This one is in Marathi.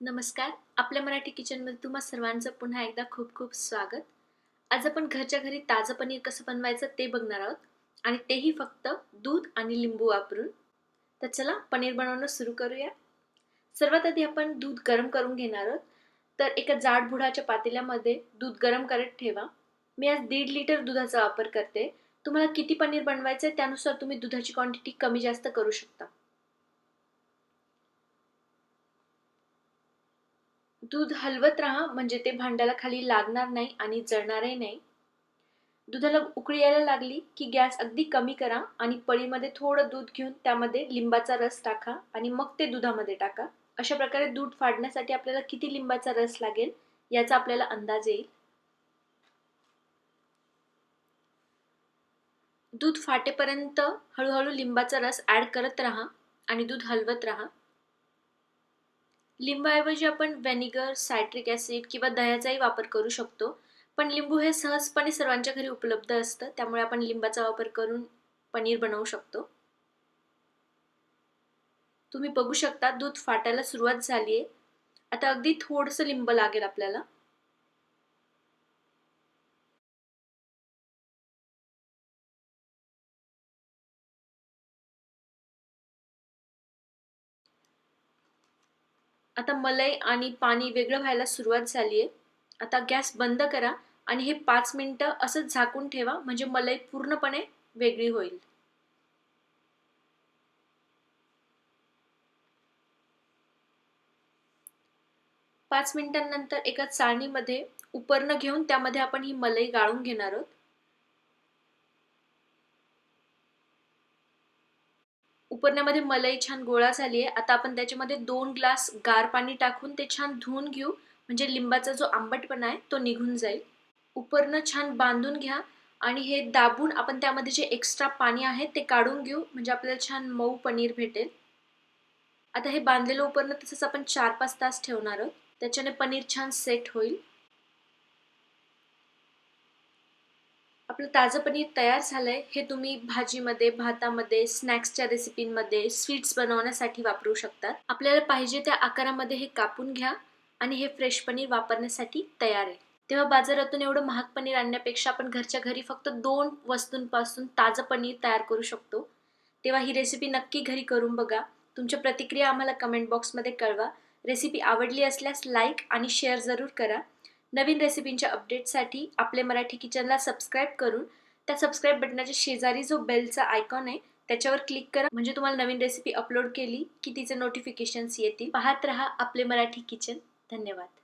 नमस्कार. आपल्या मराठी किचनमध्ये तुम्हा सर्वांचं पुन्हा एकदा खूप खूप स्वागत. आज आपण घरच्या घरी ताजं पनीर कसं बनवायचं ते बघणार आहोत. आणि तेही फक्त दूध आणि लिंबू वापरून. तर चला पनीर बनवणं सुरू करूया. सर्वात आधी आपण दूध गरम करून घेणार आहोत. तर एका जाड बुडाच्या पातेल्यामध्ये दूध गरम करत ठेवा. मी आज दीड लिटर दुधाचा वापर करते. तुम्हाला किती पनीर बनवायचं आहे त्यानुसार तुम्ही दुधाची क्वांटिटी कमी जास्त करू शकता. दूध हलवत राहा म्हणजे ते भांड्याला खाली लागणार नाही आणि जळणारही नाही. दुधाला उकळी यायला लागली की गॅस अगदी कमी करा आणि पळीमध्ये थोडं दूध घेऊन त्यामध्ये लिंबाचा रस टाका आणि मग ते दुधामध्ये टाका. अशा प्रकारे दूध फाडण्यासाठी आपल्याला किती लिंबाचा रस लागेल याचा आपल्याला अंदाज येईल. दूध फाटेपर्यंत हळूहळू लिंबाचा रस ॲड करत राहा आणि दूध हलवत राहा. लिंबाऐवजी आपण व्हॅनिगर सायट्रिक ॲसिड किंवा दह्याचाही वापर करू शकतो. पण लिंबू हे सहजपणे सर्वांच्या घरी उपलब्ध असतं त्यामुळे आपण लिंबाचा वापर करून पनीर बनवू शकतो. तुम्ही बघू शकता दूध फाटायला सुरुवात झाली आहे आता अगदी थोडंसं लिंब लागेल आपल्याला. आता मलाई आणि पाणी वेगळं व्हायला सुरुवात झाली आहे. आता गॅस बंद करा आणि हे पाच मिनटं असंच झाकून ठेवा म्हणजे मलाई पूर्णपणे वेगळी होईल. पाच मिनिटांनंतर एका चाळणीमध्ये उपरणं घेऊन त्यामध्ये आपण ही मलाई गाळून घेणार आहोत. उपरण्यामध्ये मलाई छान गोळा झाली आहे आता आपण त्याच्यामध्ये दोन ग्लास गार पाणी टाकून ते छान धुवून घेऊ. म्हणजे लिंबाचा जो आंबटपणा आहे तो निघून जाईल. उपरनं छान बांधून घ्या. आणि हे दाबून आपण त्यामध्ये जे एक्स्ट्रा पाणी आहे ते काढून घेऊ. म्हणजे आपल्याला छान मऊ पनीर भेटेल. आता हे बांधलेलं उपरणं तसंच आपण चार पाच तास ठेवणार आहोत. त्याच्याने पनीर छान सेट होईल. आपलं ताजं पनीर तयार झालं आहे हे तुम्ही भाजीमध्ये भातामध्ये स्नॅक्सच्या रेसिपींमध्ये स्वीट्स बनवण्यासाठी वापरू शकतात. आपल्याला पाहिजे त्या आकारामध्ये हे कापून घ्या आणि हे फ्रेश पनीर वापरण्यासाठी तयार आहे. तेव्हा बाजारातून एवढं महाग पनीर आणण्यापेक्षा आपण घरच्या घरी फक्त दोन वस्तूंपासून ताजं पनीर तयार करू शकतो. तेव्हा ही रेसिपी नक्की घरी करून बघा. तुमच्या प्रतिक्रिया आम्हाला कमेंट बॉक्समध्ये कळवा. रेसिपी आवडली असल्यास लाईक आणि शेअर जरूर करा. नवीन रेसिपींच्या अपडेटसाठी आपले मराठी किचनला सबस्क्राईब करून त्या सबस्क्राईब बटनाच्या शेजारी जो बेलचा आयकॉन आहे त्याच्यावर क्लिक करा. म्हणजे तुम्हाला नवीन रेसिपी अपलोड केली की तिचे नोटिफिकेशन्स येतील. पाहत रहा आपले मराठी किचन. धन्यवाद.